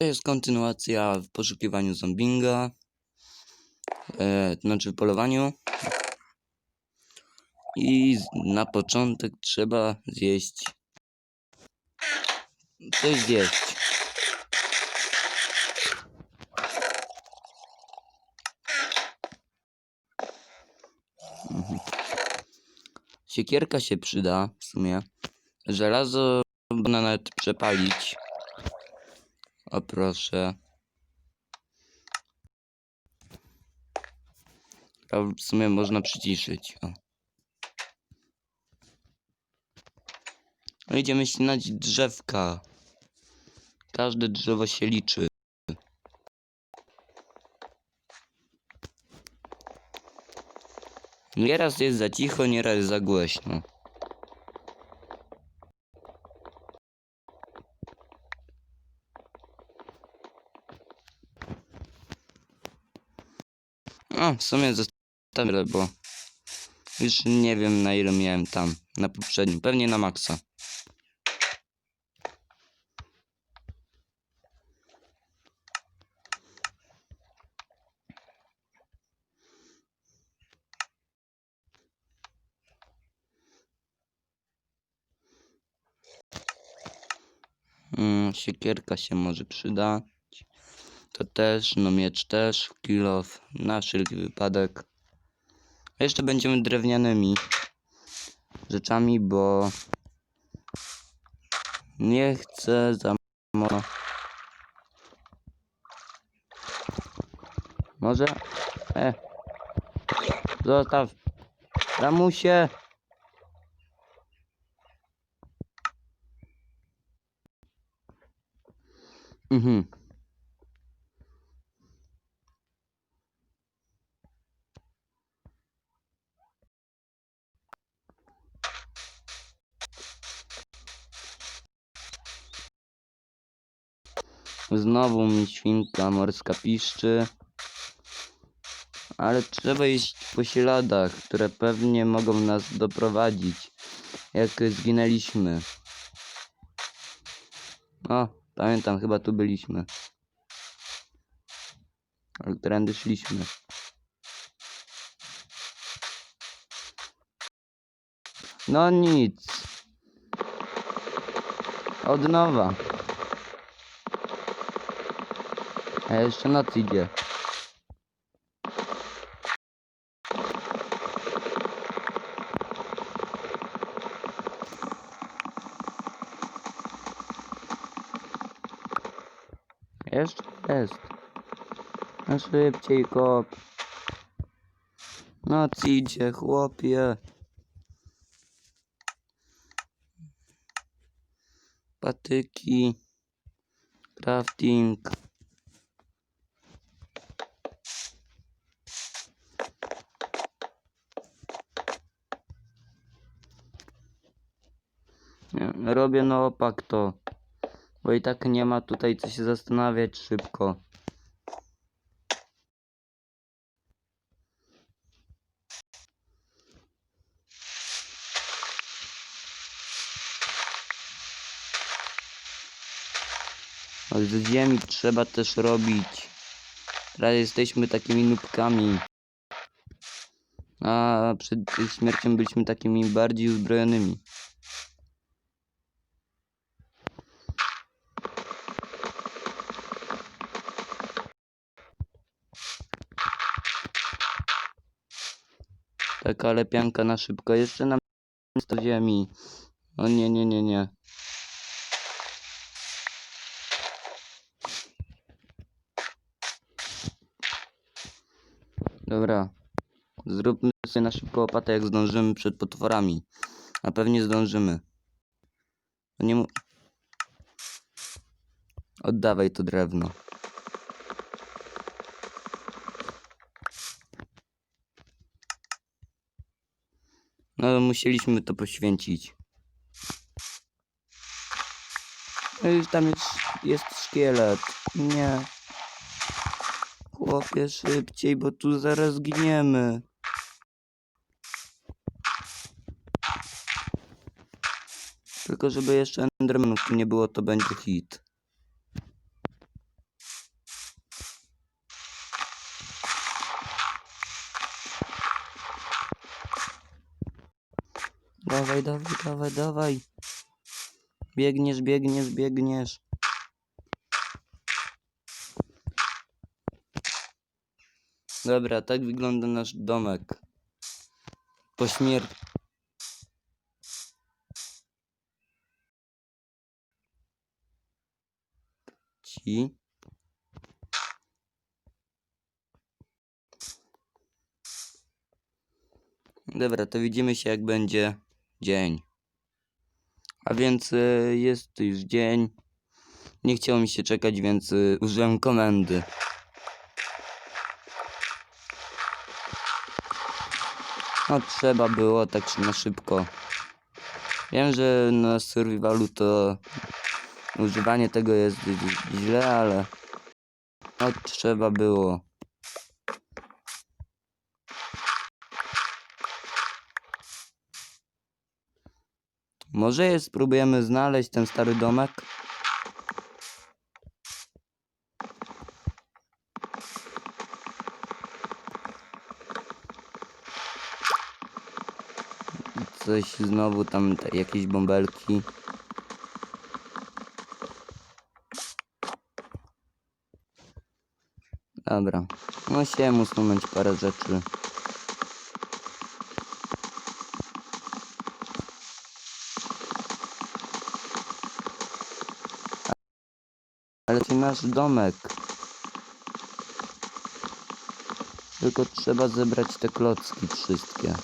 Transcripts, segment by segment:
To jest kontynuacja w poszukiwaniu zombinga. E, znaczy w polowaniu. I na początek trzeba zjeść. Coś zjeść. Mhm. Siekierka się przyda w sumie. Żelazo można nawet przepalić. O proszę. A w sumie można przyciszyć. O. No idziemy ścinać drzewka. Każde drzewo się liczy. Nieraz jest za cicho, nieraz za głośno. A, w sumie zostawię, bo już nie wiem na ile miałem tam, na poprzednim, pewnie na maksa. Mm, siekierka się może przydać. To też, no miecz też, kilof, na wszelki wypadek. A jeszcze będziemy drewnianymi rzeczami, bo nie chcę za mo- Może? E. Zostaw. Ramusie. Mhm. Znowu mi świnka morska piszczy. Ale trzeba iść po śladach, które pewnie mogą nas doprowadzić, jak zginęliśmy. O, pamiętam, chyba tu byliśmy. Ale trendy szliśmy. No nic. Od nowa. A jeszcze noc idzie. Jeszcze jest. No szybciej kop. Noc idzie, chłopie. Patyki. Crafting. Robię na opak to. Bo i tak nie ma tutaj co się zastanawiać szybko. Z ziemi trzeba też robić. Teraz jesteśmy takimi nubkami. A przed śmiercią byliśmy takimi bardziej uzbrojonymi. Taka lepianka na szybko. Jeszcze nam do ziemi. O nie, nie, nie, nie. Dobra. Zróbmy sobie na szybko łopatę, jak zdążymy przed potworami. A pewnie zdążymy. No nie mu... Oddawaj to drewno. No, musieliśmy to poświęcić. Tam jest, jest szkielet. Nie. Chłopie, szybciej, bo tu zaraz giniemy. Tylko żeby jeszcze Endermanów tu nie było, to będzie hit. Dawaj, dawaj, dawaj, dawaj. Biegniesz, biegniesz, biegniesz. Dobra, tak wygląda nasz domek. Po śmierci. Dobra, to widzimy się jak będzie dzień. A więc y, jest już dzień. Nie chciało mi się czekać, więc y, użyłem komendy. No trzeba było tak na szybko. Wiem, że na survivalu to używanie tego jest źle, ale no trzeba było. Może je spróbujemy znaleźć ten stary domek? Coś znowu tam jakieś bąbelki. Dobra, musiałem usunąć parę rzeczy. Ale to nasz domek. Tylko trzeba zebrać te klocki wszystkie.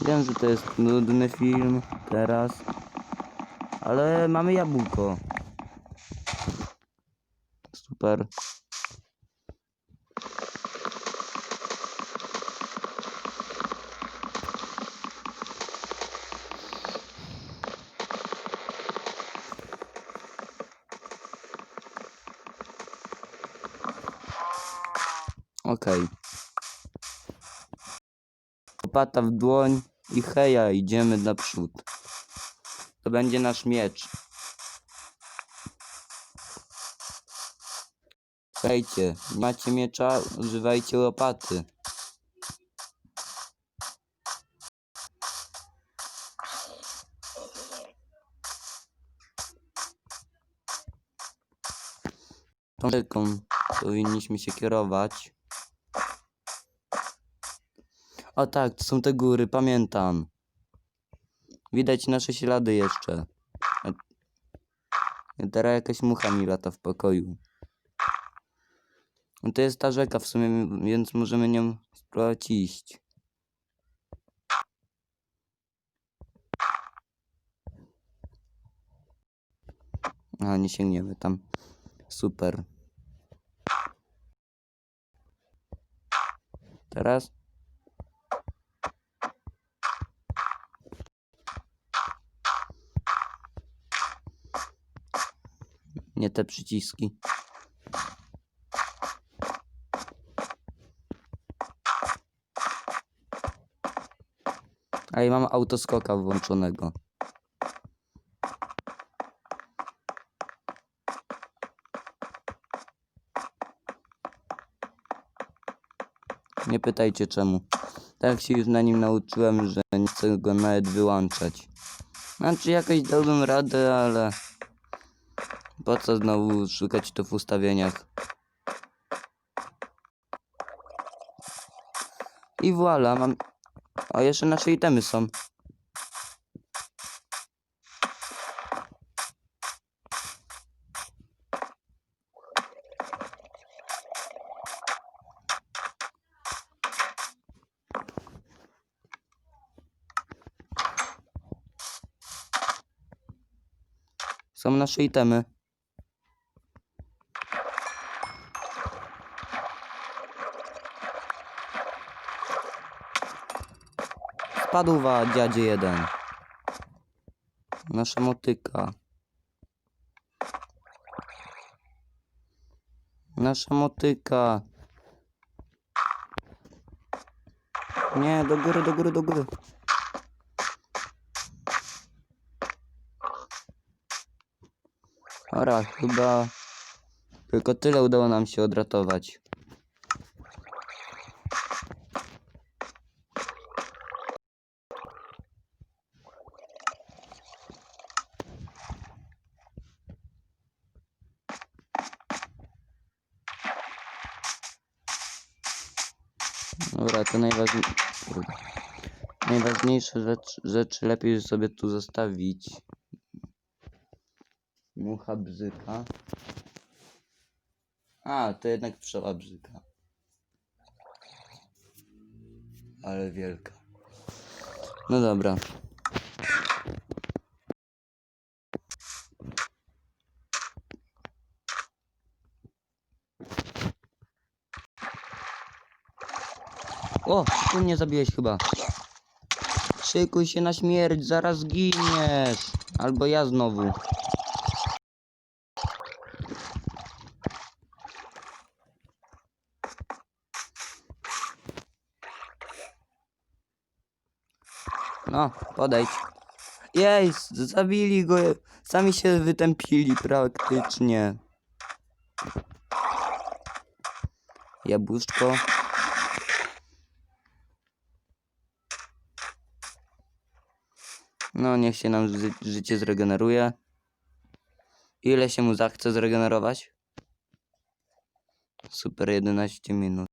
Wiem, że to jest nudny film teraz, ale mamy jabłko. Super. Okej. Łopata w dłoń i heja, idziemy naprzód. To będzie nasz miecz. Słuchajcie, macie miecza, używajcie łopaty. Tą rzeką powinniśmy się kierować. O tak, to są te góry, pamiętam. Widać nasze ślady jeszcze. A... Teraz jakaś mucha mi lata w pokoju. No to jest ta rzeka w sumie, więc możemy nią spróbować iść. A, nie sięgniemy tam. Super. Teraz? Nie te przyciski. A i mam autoskoka włączonego. Nie pytajcie czemu. Tak się już na nim nauczyłem, że nie chcę go nawet wyłączać. Znaczy jakoś dałbym radę, ale... Po co znowu szukać to w ustawieniach? I voilà, mam... O, jeszcze nasze itemy są. Są nasze itemy. Spadła dziadzie jeden. Nasza motyka. Nasza motyka. Nie, do góry, do góry, do góry. Ora, chyba Tylko tyle udało nam się odratować. Dobra, to najważniej... kurde. Najważniejsze rzecz, rzeczy lepiej sobie tu zostawić. Mucha bzyka. A, to jednak pszczoła bzyka. Ale wielka. No dobra. O, ty mnie zabiłeś chyba. Szykuj się na śmierć, zaraz giniesz. Albo ja znowu. No, podejdź. Jej, zabili go. Sami się wytępili praktycznie. Jabłuszko. No, niech się nam ży życie zregeneruje. Ile się mu zachce zregenerować? Super, 11 minut.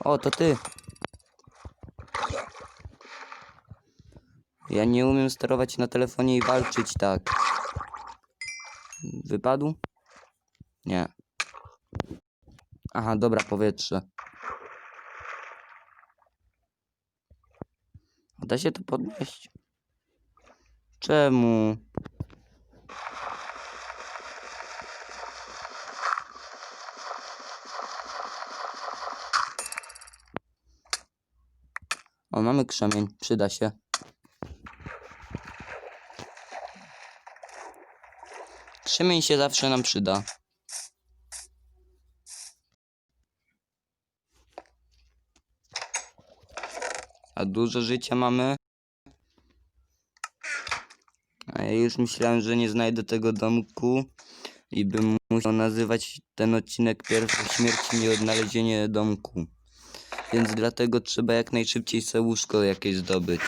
O, to ty. Ja nie umiem sterować na telefonie i walczyć tak. Wypadł? Nie. Aha, dobra, powietrze. Da się to podnieść? Czemu? O, mamy krzemień, przyda się. Krzemień się zawsze nam przyda. A dużo życia mamy. A ja już myślałem, że nie znajdę tego domku i bym musiał nazywać ten odcinek Pierwsze śmierci nieodnalezienie domku. Więc dlatego trzeba jak najszybciej sobie łóżko jakieś zdobyć.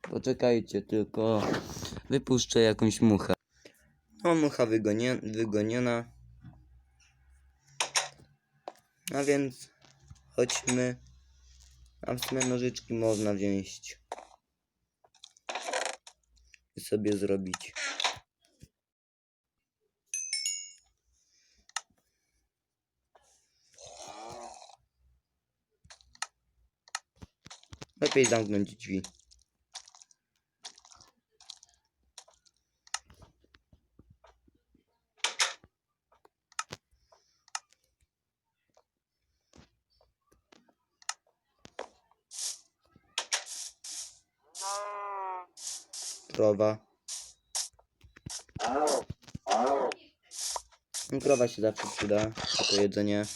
Poczekajcie tylko, wypuszczę jakąś muchę. No, mucha wygonie, wygoniona. A więc chodźmy. A w sumie nożyczki można wziąć. I sobie zrobić. Lepiej zamknąć drzwi. Krowa. Krowa się zawsze przyda jako jedzenie.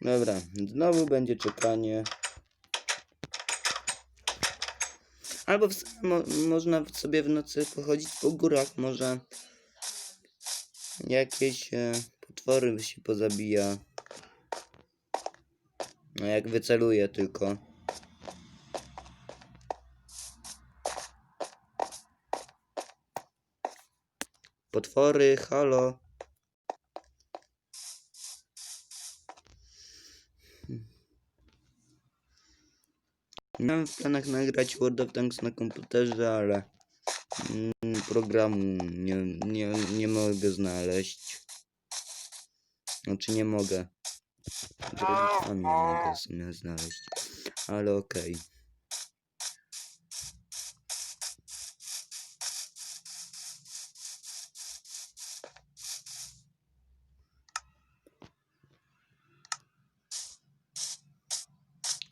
Dobra, znowu będzie czekanie. Albo w, mo, można sobie w nocy pochodzić po górach, może jakieś e, potwory się pozabija. No jak wyceluję tylko. Potwory, halo. Miałem w planach nagrać World of Tanks na komputerze, ale mm, programu nie, nie, nie mogę znaleźć. Znaczy nie mogę. Nie mogę znaleźć. Ale okej.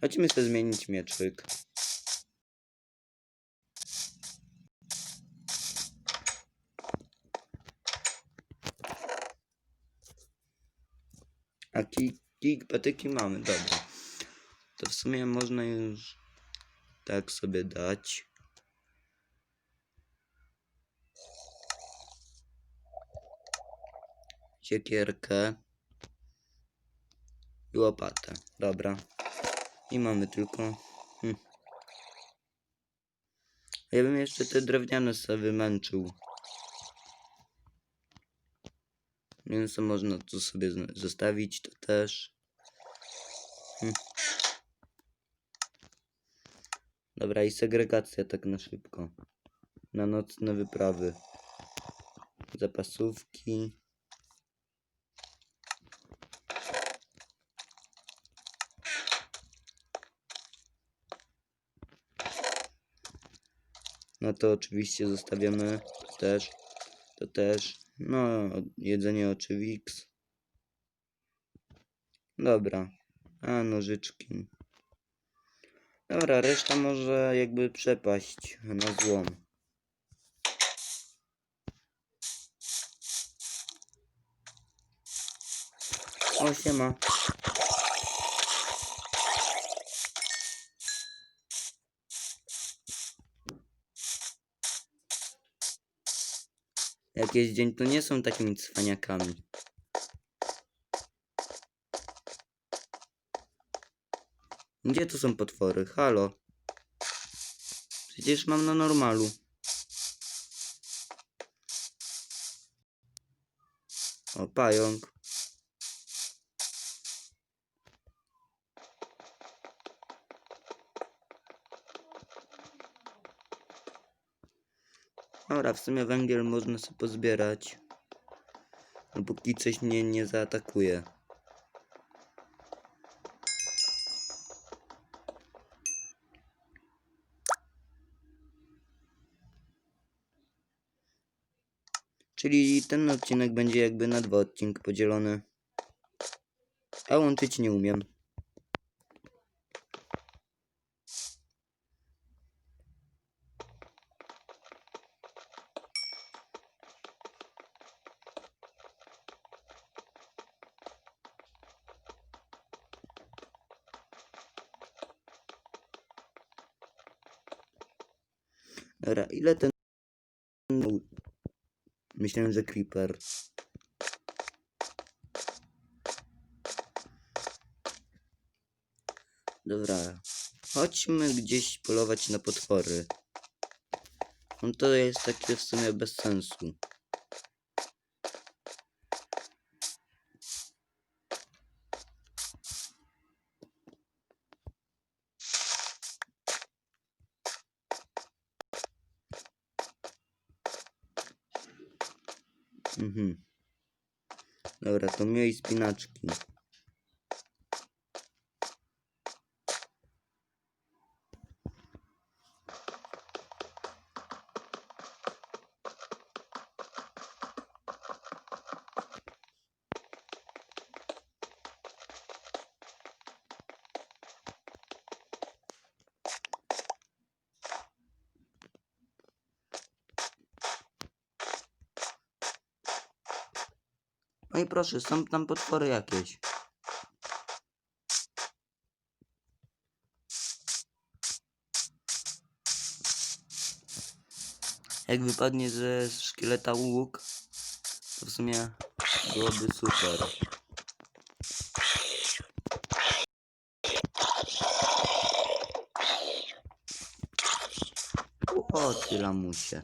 Chodźmy sobie zmienić mieczyk. A kik, patyki mamy, dobra. To w sumie można już tak sobie dać. Siekierkę. I łopatę. Dobra. I mamy tylko... Hm. Ja bym jeszcze te drewniane sobie wymęczył. Mięso można tu sobie zostawić, to też. Hm. Dobra, i segregacja tak na szybko. Na nocne wyprawy. Zapasówki. No to oczywiście zostawiamy to też. To też. No, jedzenie oczywiks. Dobra. A, nożyczki. Dobra, reszta może jakby przepaść na złom. O, siema. Jakieś dzień to nie są takimi cwaniakami. Gdzie tu są potwory? Halo? Przecież mam na normalu. O, pająk. Dobra, w sumie węgiel można sobie pozbierać. Dopóki coś mnie nie zaatakuje. Czyli ten odcinek będzie jakby na dwa odcinki podzielony. A łączyć nie umiem. Dobra, ile ten... Myślałem, że creeper. Dobra. Chodźmy gdzieś polować na potwory. No to jest takie w sumie bez sensu. Dobra, to miej spinaczki. No i proszę, są tam potwory jakieś. Jak wypadnie ze szkieleta łuk, to w sumie byłoby super. O, ty lamusie.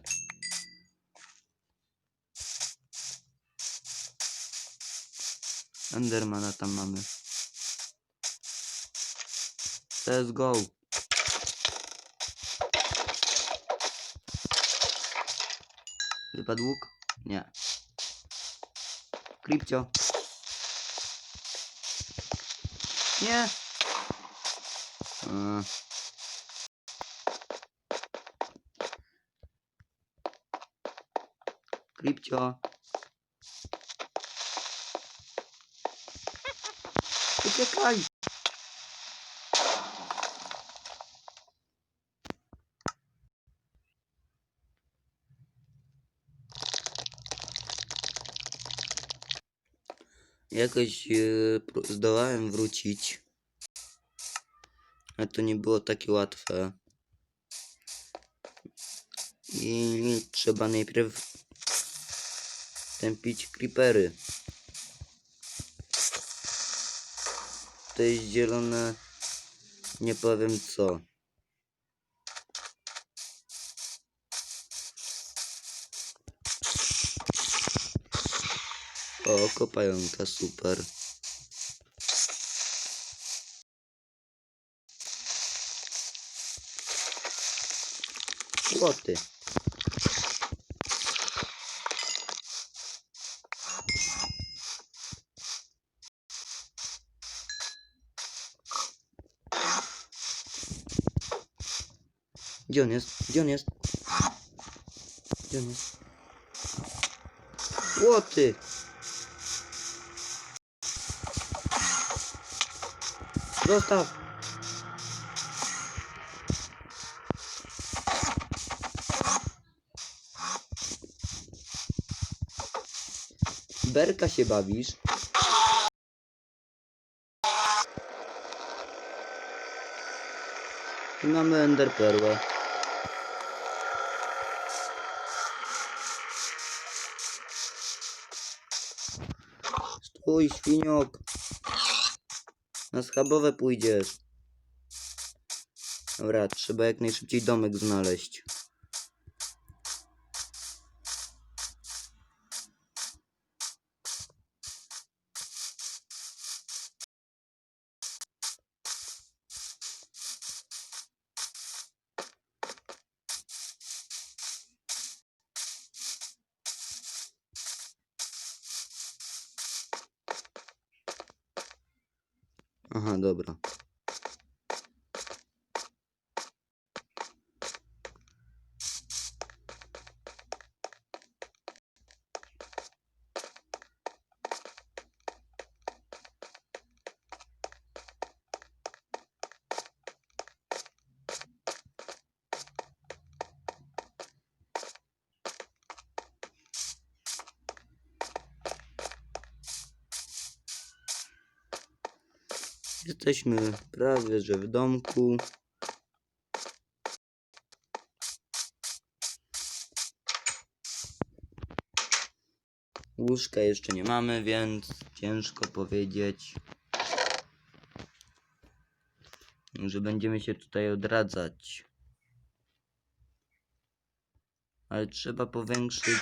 Endermana tam mamy. Let's go. Wypadł łuk? Nie. Kripcio. Nie! A. Klipcio. Uciekaj! Jakoś pró- zdołałem wrócić. Ale to nie było takie łatwe. I trzeba najpierw tępić creepery. To jest zielone. Nie powiem co. O, kopająka, super. Łoty. Gdzie on jest? Gdzie on jest? Gdzie on jest? Łoty! Zostaw! Berka się bawisz? I mamy enderperłę. Stój, świniok. Na schabowe pójdziesz. Dobra, trzeba jak najszybciej domek znaleźć. Aha, dobra. Jesteśmy prawie że w domku. Łóżka jeszcze nie mamy, więc ciężko powiedzieć, że będziemy się tutaj odradzać. Ale trzeba powiększyć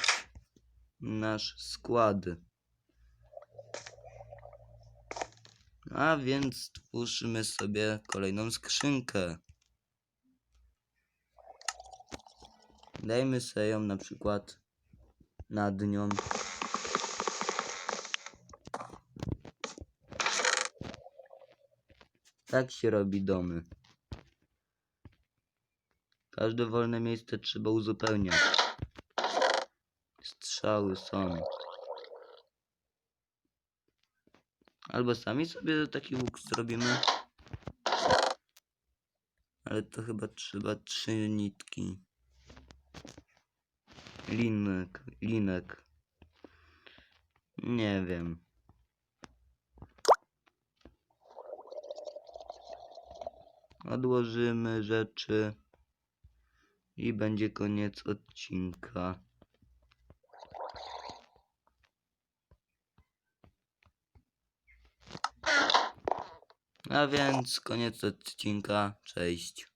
nasz skład. A więc stwórzmy sobie kolejną skrzynkę. Dajmy sobie ją na przykład nad nią. Tak się robi domy. Każde wolne miejsce trzeba uzupełniać. Strzały są. Albo sami sobie taki łuk zrobimy. Ale to chyba trzeba trzy nitki. Linek, linek. Nie wiem. Odłożymy rzeczy i będzie koniec odcinka. A więc koniec odcinka. Cześć.